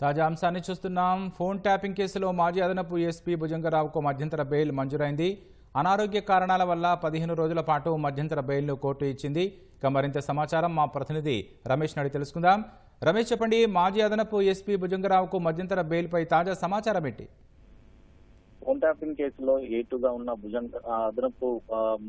తాజా అంశాన్ని చూస్తున్నాం. ఫోన్ ట్యాపింగ్ కేసులో మాజీ అదనపు ఎస్పీ భుజంగరావుకు మధ్యంతర బెయిల్ మంజూరైంది. అనారోగ్య కారణాల వల్ల పదిహేను రోజుల పాటు మధ్యంతర బెయిల్ను కోర్టు ఇచ్చింది. ఇక మరింత సమాచారం మా ప్రతినిధి రమేష్ నడి తెలుసుకుందాం. రమేష్ చెప్పండి మాజీ అదనపు ఎస్పీ భుజంగరావుకు మధ్యంతర బెయిల్పై తాజా సమాచారం ఏంటి? ఫోన్ ట్యాపింగ్ కేసులో ఏటుగా ఉన్న భుజంగ అదనపు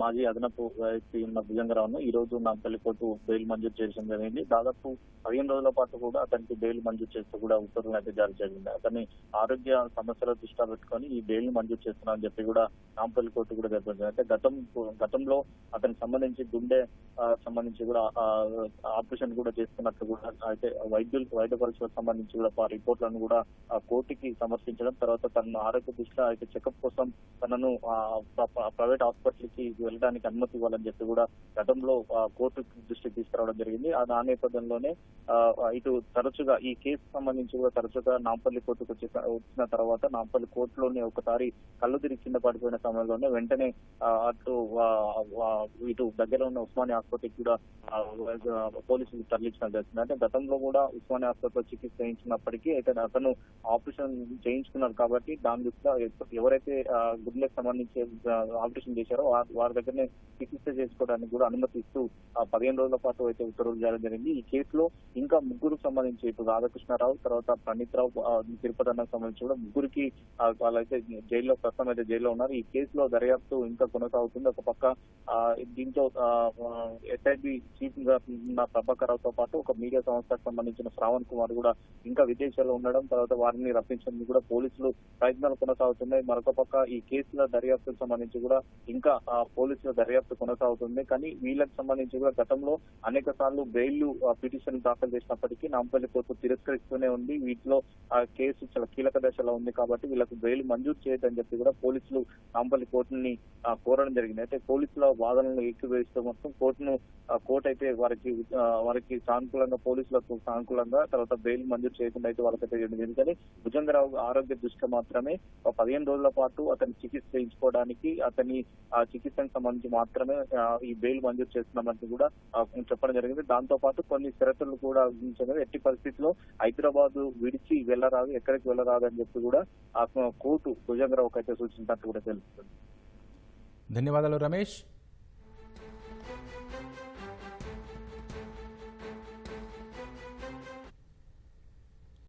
మాజీ అదనపు ఎస్పీ ఉన్న భుజంగరావును ఈ రోజు నాంపల్లి కోర్టు బెయిల్ మంజూరు చేయడం జరిగింది. దాదాపు పదిహేను రోజుల పాటు కూడా అతనికి బెయిల్ మంజూరు చేస్తూ కూడా ఉత్తర్వులు అయితే జారీ చేసింది. అతని ఆరోగ్య సమస్యల దృష్ట్యా పెట్టుకొని ఈ బెయిల్ మంజూరు చేస్తున్నామని చెప్పి కూడా నాంపల్లి కోర్టు కూడా తెలిపింది. అయితే గతం గతంలో అతనికి సంబంధించి గుండె సంబంధించి కూడా ఆపరేషన్ కూడా చేస్తున్నట్లు కూడా అయితే వైద్యులు వైద్య పరీక్షలకు సంబంధించి కూడా ఆ రిపోర్ట్లను కూడా కోర్టుకి సమర్పించడం తర్వాత తన ఆరోగ్య దృష్ట్యా అయితే చెకప్ కోసం తనను ఆ, ప్రైవేట్ హాస్పిటల్కి వెళ్ళడానికి అనుమతి ఇవ్వాలని చెప్పి కూడా గతంలో కోర్టు దృష్టికి తీసుకురావడం జరిగింది. ఆ నేపథ్యంలోనే ఇటు తరచుగా ఈ కేసు సంబంధించి కూడా తరచుగా నాంపల్లి కోర్టుకు వచ్చిన తర్వాత నాంపల్లి కోర్టులోనే ఒకసారి కళ్ళు తిరిగి కింద పడిపోయిన సమయంలోనే వెంటనే అటు ఇటు దగ్గర ఉన్న ఉస్మానియా హాస్పిటల్ కూడా పోలీసులు తరలించడం జరిగింది అంటే గతంలో కూడా ఉస్మానియా ఆసుపత్రిలో చికిత్స చేయించినప్పటికీ అయితే అతను ఆపరేషన్ చేయించుకున్నారు కాబట్టి దాని దృష్ట్యా ఎవరైతే గుడ్లకు సంబంధించి ఆపరేషన్ చేశారో వారి దగ్గరనే చికిత్స చేసుకోవడానికి కూడా అనుమతి ఇస్తూ పదిహేను రోజుల పాటు అయితే ఉత్తర్వులు జారీ జరిగింది. ఈ కేసులో ఇంకా ముగ్గురుకు సంబంధించి ఇప్పుడు రాధాకృష్ణారావు తర్వాత ప్రణీత్ రావు తిరుపతి అన్నకు సంబంధించి కూడా ముగ్గురికి వాళ్ళైతే జైల్లో ప్రస్తుతం అయితే జైల్లో ఉన్నారు. ఈ కేసులో దర్యాప్తు ఇంకా కొనసాగుతుంది. ఒక పక్క దీంతో ఎస్ఐబి చీఫ్గా ఉన్న పాటు ఒక మీడియా సంస్థకు సంబంధించిన శ్రావణ్ కుమార్ కూడా ఇంకా విదేశాల్లో ఉండడం తర్వాత వారిని రప్పించడానికి కూడా పోలీసులు ప్రయత్నాలు కొనసాగుతున్నాయి. మరొక పక్క ఈ కేసుల దర్యాప్తుకు సంబంధించి కూడా ఇంకా ఆ, పోలీసుల దర్యాప్తు కొనసాగుతుంది. కానీ వీళ్ళకి సంబంధించి కూడా గతంలో అనేక సార్లు బెయిల్ పిటిషన్ దాఖలు చేసినప్పటికీ నాంపల్లి కోర్టు తిరస్కరిస్తూనే ఉంది. వీటిలో ఆ కేసు చాలా కీలక దశలో ఉంది కాబట్టి వీళ్ళకు బెయిల్ మంజూరు చేయదని చెప్పి కూడా పోలీసులు నాంపల్లి కోర్టుని కోరడం జరిగింది. అయితే పోలీసుల వాదనలు ఏకీభవిస్తూ మొత్తం కోర్టు ఆ, కోర్టు అయితే వారికి వారికి సానుకూలంగా పోలీసులకు సానుకూలంగా తర్వాత బెయిల్ మంజూరు చేయకుండా అయితే వాళ్ళకి చేయడం జరిగింది. కానీ భుజంగరావు ఆరోగ్య దృష్ట్యా మాత్రమే ఒక పదిహేను రోజుల పాటు అతని చికిత్స చేయించుకోవడానికి అతని ఆ చికిత్సకు సంబంధించి మాత్రమే ఈ బెయిల్ మంజూరు చేస్తున్నామని కూడా చెప్పడం జరిగింది. దాంతో పాటు కొన్ని షరతులు కూడా విధించారు ఎట్టి పరిస్థితిలో హైదరాబాద్ విడిచి వెళ్ళరాదు ఎక్కడికి వెళ్ళరాదు అని చెప్పి కూడా ఆ కోర్టు భుజంగరావుకి అయితే సూచించినట్టు కూడా తెలుస్తుంది. ధన్యవాదాలు రమేష్.